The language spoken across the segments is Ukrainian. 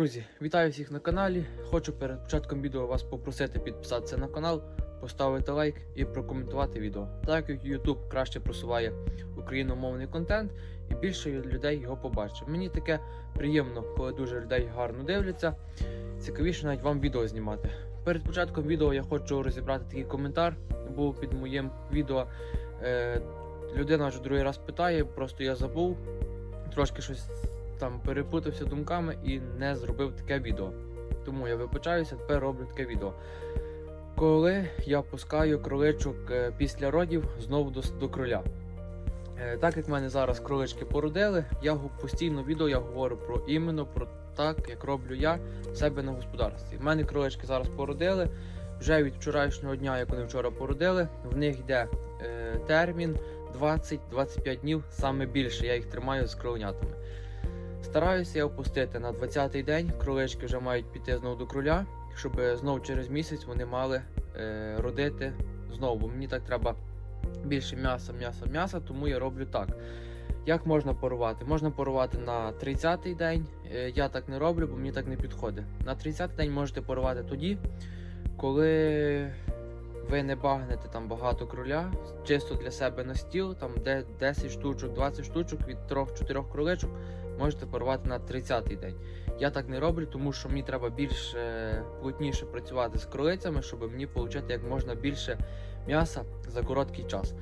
Друзі, вітаю всіх на каналі. Хочу перед початком відео вас попросити підписатися на канал, поставити лайк і прокоментувати відео. Так як YouTube краще просуває україномовний контент і більше людей його побачить. Мені таке приємно, коли дуже людей гарно дивляться. Цікавіше навіть вам відео знімати. Перед початком відео я хочу розібрати такий коментар, був під моїм відео. Е, людина вже другий раз питає, просто я забув. Трошки щось там перепутався думками і не зробив таке відео. Тому я вибачаюся, тепер роблю таке відео. Коли я пускаю кроличок е, після родів знову до, до кроля. Е, Так як в мене зараз кролички породили, я постійно відео я говорю про іменно про так, як роблю я себе на господарстві. У мене кролички зараз породили. Вже від вчорашнього дня, як вони вчора породили, в них йде е, термін 20-25 днів, саме більше. Я їх тримаю з кроленятами. Стараюся я опустити на 20-й день. Кролички вже мають піти знову до кроля, щоб знову через місяць вони мали е, родити знову. Бо мені так треба більше м'яса, м'яса, м'яса, тому я роблю так. Як можна порувати? Можна порувати на 30-й день. Е, я так не роблю, бо мені так не підходить. На 30-й день можете порувати тоді, коли ви не багнете там багато кроля, чисто для себе на стіл, там де 10 штучок, 20 штучок від 3-4 кроличок можете порвати на 30-й день. Я так не роблю, тому що мені треба більш е, плотніше працювати з кролицями, щоб мені отримати як можна більше м'яса за короткий час.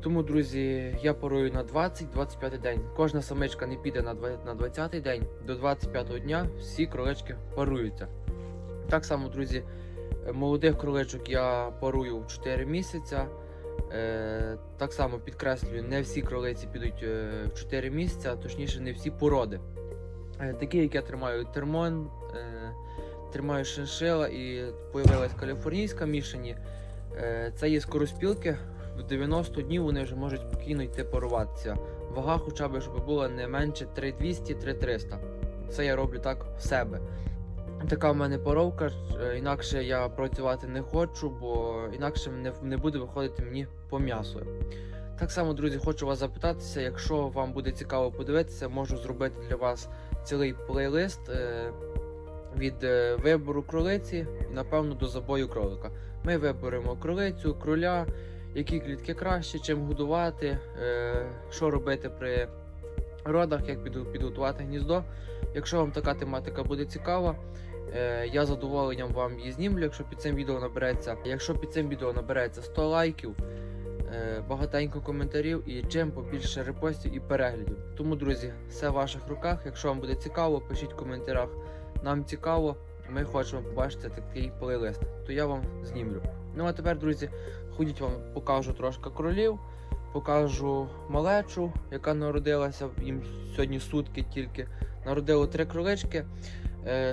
Тому, друзі, я парую на 20-25 день. Кожна самичка не піде на 20 на 20-й день, до 25-го дня всі кролички паруються. Так само, друзі, молодих кроличок я парую в 4 місяця. Е, так само підкреслюю, не всі кролиці підуть е, в 4 місяці, а точніше не всі породи. Е, такі, як я тримаю термон, тримаю шиншила і появилась каліфорнійська мішані. Е, це є скороспілки. В 90 днів вони вже можуть спокійно йти паруватися. Вага хоча б щоб була не менше 3200-3300. Це я роблю так в себе. Така в мене поровка, е, інакше я працювати не хочу, бо інакше не, не буде виходити мені по м'ясу. Так само, друзі, хочу вас запитатися, якщо вам буде цікаво подивитися, можу зробити для вас цілий плейлист е, від е, вибору кролиці і, напевно, до забою кролика. Ми виберемо кролицю, кроля, які клітки краще, чим годувати, що робити при родах, як підготувати гніздо. Якщо вам така тематика буде цікава, я з задоволенням вам її знімлю, якщо під цим відео набереться. Якщо під цим відео набереться 100 лайків, е, багатенько коментарів і чим побільше репостів і переглядів. Тому, друзі, все в ваших руках. Якщо вам буде цікаво, пишіть в коментарях. Нам цікаво, ми хочемо побачити такий плейлист, то я вам знімлю. Ну а тепер, друзі, ходіть вам покажу трошки кролів, покажу малечу, яка народилася їм сьогодні сутки тільки. Народило три кролички, е,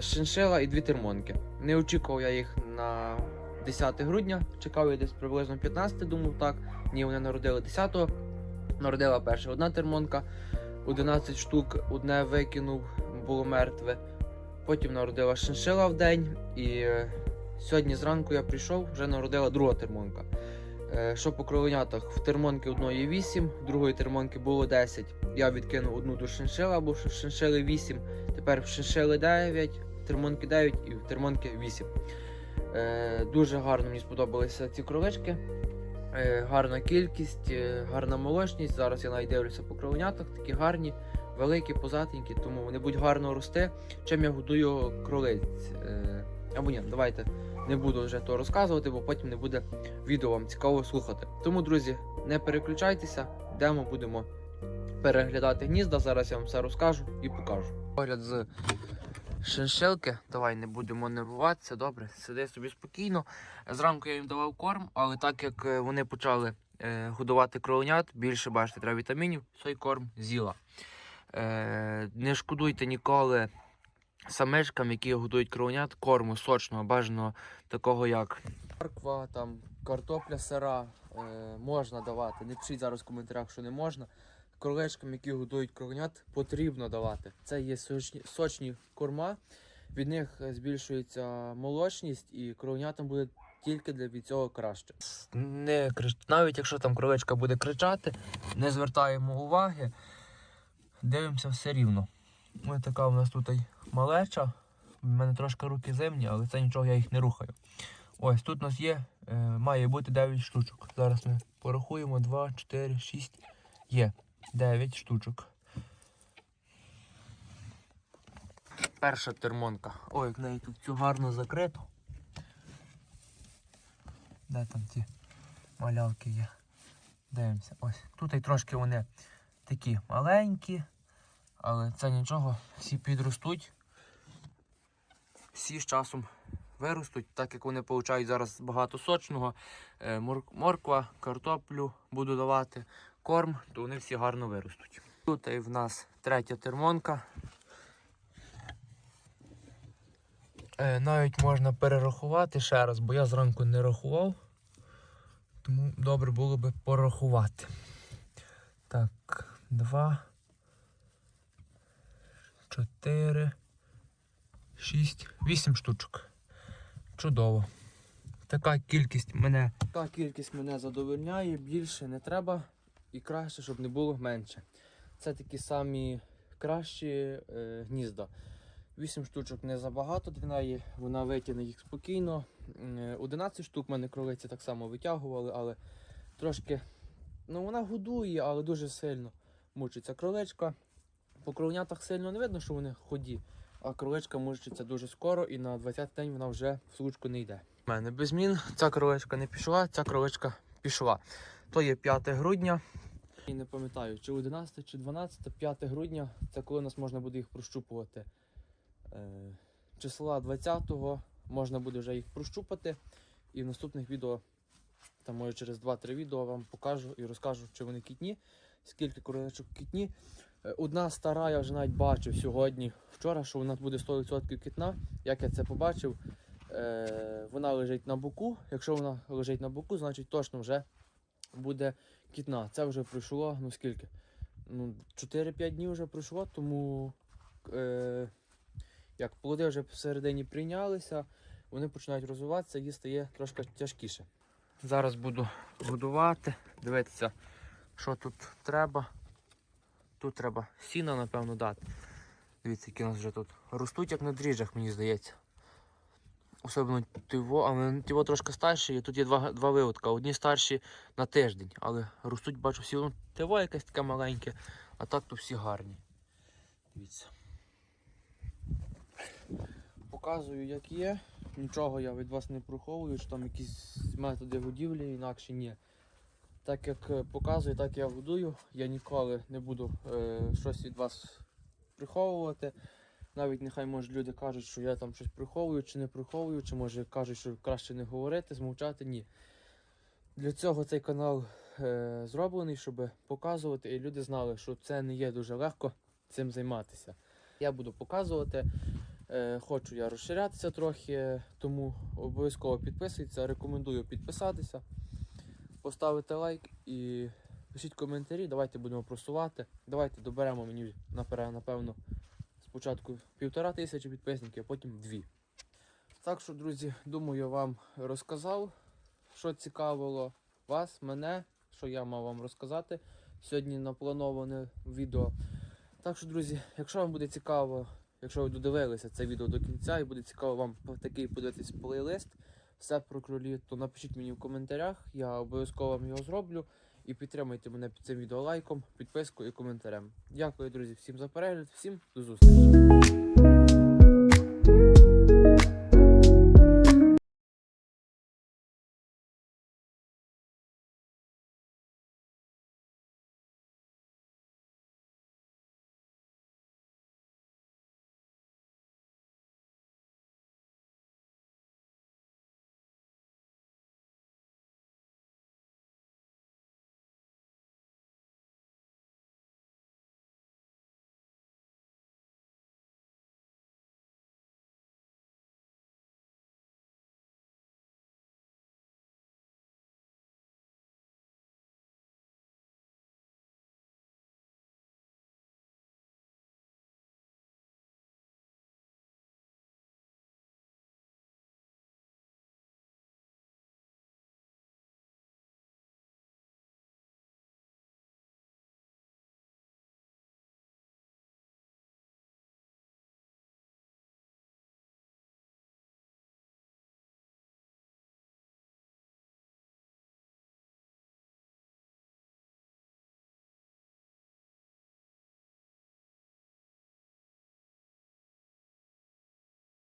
шиншила і дві термонки. Не очікував я їх на 10 грудня, чекав я десь приблизно 15, думав так. Ні, вони народили 10-го. Народила перша одна термонка, 11 штук, одне викинув, було мертве. Потім народила шиншила в день, і е, сьогодні зранку я прийшов, вже народила друга термонка. Е, Що по кроленятах? В термонки одної 8, другої термонки було 10. Я відкинув одну до шиншила, бо в шиншили 8. Тепер в шиншили 9, в термонки 9 і в термонки 8. Е, дуже гарно мені сподобалися ці кролички. Е, гарна кількість, е, гарна молочність. Зараз я навіть дивлюся по кроленятах, такі гарні, великі, позатенькі, тому вони будуть гарно рости. Чим я годую кролиць. Е, або ні, давайте не буду вже то розказувати, бо потім не буде відео вам цікаво слухати. Тому, друзі, не переключайтеся, йдемо, будемо переглядати гнізда. Зараз я вам все розкажу і покажу. Погляд з шиншилки, давай не будемо нервуватися, добре, сиди собі спокійно. Зранку я їм давав корм, але так як е, вони почали е, годувати кроленят, більше бачите, треба вітамінів, цей корм з'їла. Е, не шкодуйте ніколи самичкам, які годують кроленят, корму сочного, бажаного такого як морква, там, картопля сира е, можна давати. Не пишіть зараз в коментарях, що не можна. Кроличкам, які годують кроленят, потрібно давати. Це є сочні, сочні корма, від них збільшується молочність і кроленятам буде тільки для від цього краще. Не. Навіть якщо там кроличка буде кричати, не звертаємо уваги, дивимося все рівно. Ось така у нас тут малеча. У мене трошки руки зимні, але це нічого, я їх не рухаю. Ось тут у нас є, е, має бути 9 штучок. Зараз ми порахуємо 2, 4, 6. Є 9 штучок. Перша термонка. Ой, як неї тут все гарно закрито. Де там ті малявки є? Дивимося. Ось. Тут і трошки вони такі маленькі, але це нічого, всі підростуть. Всі з часом виростуть, так як вони получають зараз багато сочного. Е, Морква, картоплю буду давати, корм, то вони всі гарно виростуть. Тут і в нас третя термонка. Е, Навіть можна перерахувати ще раз, бо я зранку не рахував. Тому добре було би порахувати. Так, два, чотири, шість, вісім штучок. Чудово. Така кількість мене. Така кількість мене задовольняє, більше не треба і краще, щоб не було менше. Це такі самі кращі е, гнізда. 8 штучок не забагато для неї, вона витягне їх спокійно. М, 11 штук мене кролиці так само витягували, але трошки. Ну, вона годує, але дуже сильно мучиться кроличка. По кровнятах сильно не видно, що вони ході, а кроличка мучиться дуже скоро і на 20 день вона вже в случку не йде. У мене без змін. Ця кроличка не пішла, ця кроличка пішла. То є 5 грудня. І не пам'ятаю, чи 11, чи 12, 5 грудня це коли нас можна буде їх прощупувати. Е, числа 20-го можна буде вже їх прощупати. І в наступних відео, там може через 2-3 відео вам покажу і розкажу, чи вони кітні, скільки королечок кітні. Одна стара, я вже навіть бачив сьогодні, вчора, що вона буде 100% кітна. Як я це побачив, е, вона лежить на боку. Якщо вона лежить на боку, значить точно вже буде кітна. Це вже пройшло, ну скільки? Ну, 4-5 днів вже пройшло, тому е, як плоди вже всередині прийнялися, вони починають розвиватися, їй стає трошки тяжкіше. Зараз буду годувати, дивитися, що тут треба. Тут треба сіна, напевно, дати. Дивіться, які у нас вже тут ростуть, як на дріжджах, мені здається. Особливо тиво, але тиво трошки старші, і тут є два, два виводка. Одні старші на тиждень, але ростуть, бачу, всі ну, тиво якесь таке маленьке, а так то всі гарні. Дивіться. Показую, як є. Нічого я від вас не приховую, що там якісь методи годівлі, інакше ні. Так як е, показую, так я годую. Я ніколи не буду е, щось від вас приховувати. Навіть нехай може люди кажуть, що я там щось приховую чи не приховую, чи може кажуть, що краще не говорити, змовчати. Ні. Для цього цей канал е, зроблений, щоб показувати, і люди знали, що це не є дуже легко цим займатися. Я буду показувати. Е, хочу я розширятися трохи, тому обов'язково підписуйтесь, рекомендую підписатися, поставити лайк і пишіть коментарі. Давайте будемо просувати. Давайте доберемо мені напевно, спочатку півтора тисячі підписників, а потім дві. Так що, друзі, думаю, вам розказав, що цікавило вас, мене, що я мав вам розказати. Сьогодні наплановане відео. Так що, друзі, якщо вам буде цікаво, якщо ви додивилися це відео до кінця і буде цікаво вам такий подивитись плейлист, все про кролі, то напишіть мені в коментарях, я обов'язково вам його зроблю. І підтримайте мене під цим відео лайком, підпискою і коментарем. Дякую, друзі, всім за перегляд, всім до зустрічі.